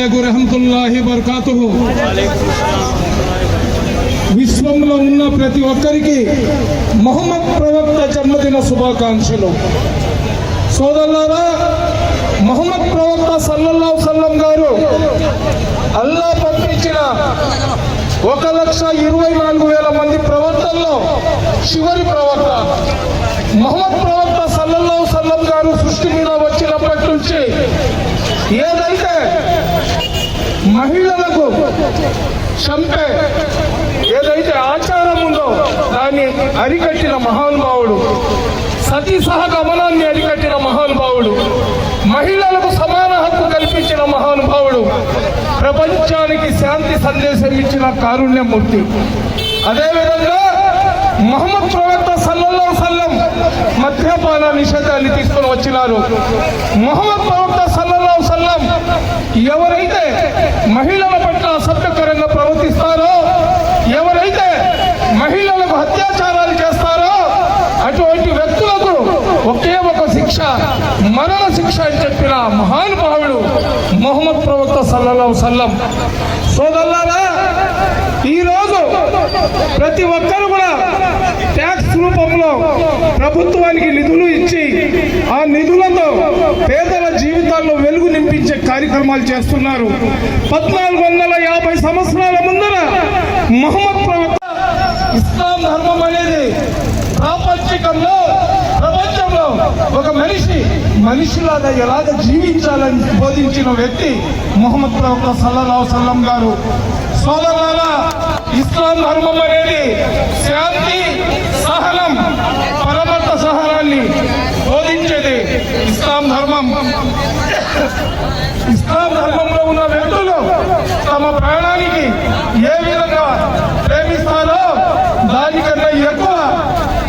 రహమతుల్లాహి బర్కాతుహు. విశ్వంలో ఉన్న ప్రతి ఒక్కరికి మహమ్మద్ ప్రవక్త జన్మదిన శుభాకాంక్షలు. సోదరులారా మహమ్మద్ ప్రవక్త సల్లల్లా సల్లం గారు అల్లా పంపించిన ఒక లక్ష ఇరవై నాలుగు వేల మంది ప్రవక్తల్లో చివరి ప్రవక్త. మహమ్మద్ ప్రవక్త సల్లల్లా సల్లం గారు సృష్టి మీద వచ్చినప్పటి నుంచి ఏదైతే మహిళలకు చంపే ఏదైతే ఆచారం ఉందో దాన్ని అరికట్టిన మహానుభావుడు సతీ సహగమనాన్ని అరికట్టిన మహానుభావుడు మహిళలకు సమాన హక్కు కల్పించిన మహానుభావుడు ప్రపంచానికి శాంతి సందేశం ఇచ్చిన కారుణ్యమూర్తి. అదేవిధంగా మహమ్మద్ ప్రవక్త సల్లల్లాహు సల్లం మద్యపాన నిషేధాన్ని తీసుకొని వచ్చినారు. మహమ్మద్ ప్రవక్త సల్లల్లాహు సల్లం ఎవరైతే మహిళల పట్ల అసభ్యకరంగా ప్రవర్తిస్తారో ఎవరైతే మహిళలకు అత్యాచారాలు చేస్తారో అటువంటి వ్యక్తులకు ఒకే ఒక శిక్ష మరణ శిక్ష అని చెప్పిన మహానుభావుడు మొహమ్మద్ ప్రవక్త సల్లల్లాహు సల్లం సోదల్లారా ఈరోజు ప్రతి ఒక్కరు కూడా ట్యాక్స్ రూపంలో ప్రభుత్వానికి నిధులు ఇచ్చి ఆ నిధులతో పేదల జీవితాల్లో వెలుగు ఇచ్చే కార్యక్రమాలు చేస్తున్నారు. పద్నాలుగు వందల యాభై సంవత్సరాల ముందర మహమ్మద్ ప్రవక్త ఇస్లాం ధర్మం అనేది ప్రాపంచికంలో ప్రపంచంలో ఒక మనిషి మనిషిలాగా ఎలాగ జీవించాలని బోధించిన వ్యక్తి మొహమ్మద్ ప్రవక్త సల్లల్లాహు సల్లం గారు. సోదరాల ఇస్లాం ధర్మం అనేది శాంతి సహనం పరమత సహనాన్ని బోధించేది ఇస్లాం ధర్మం ఇస్లాం ధర్మంలో ఉన్న వ్యక్తులు తమ ప్రాణానికి ఏ విధంగా ప్రేమిస్తారో దానికన్నా ఎక్కువ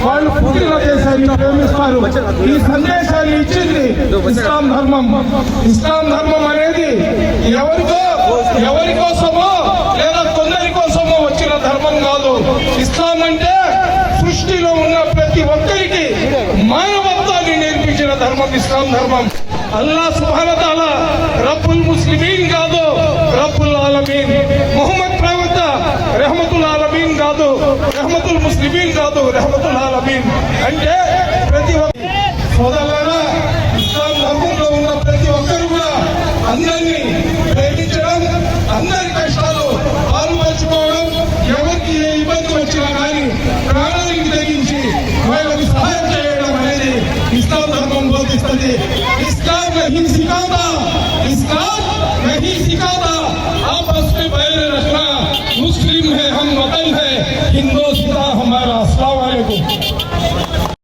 వాళ్ళు పుట్టిన దేశాన్ని ప్రేమిస్తారు. ఈ సందేశాన్ని ఇచ్చింది ఇస్లాం ధర్మం. ఇస్లాం ధర్మం అనేది ఎవరికో ఎవరి కోసమో లేదా కొందరి కోసమో వచ్చిన ధర్మం కాదు. ఇస్లాం అంటే సృష్టిలో ఉన్న ప్రతి ఒక్కరికి మానవత్వాన్ని నేర్పించిన ధర్మం ఇస్లాం ధర్మం. అల్లా సుభానతాల రబ్బుల్ ముస్లిమీన్ కాదు. రబ్బుల్ ఆలమీన్ మొహమ్మద్ ప్రవక్త రెహమతుల్ ఆలమీన్ కాదు రెహమతుల్ ముస్లిమీన్ కాదు రెహమతుల్ ఆలమీన్ అంటే ప్రతి ఒక్క సోదరులారా ఇస్లాం ధర్మంలో ఉన్న ప్రతి ఒక్కరు కూడా అందరినీ ప్రేమించడం అందరి కష్టాలు పాలు పంచుకోవడం ఎవరికి ఏ ఇబ్బంది వచ్చినా కానీ ప్రాణానికి తెగించి వాళ్ళకి సహాయం చేయడం అనేది ఇస్లాం ధర్మం బోధిస్తుంది ఇస్లాం नहीं सिखाता इस्लाम नहीं सिखाता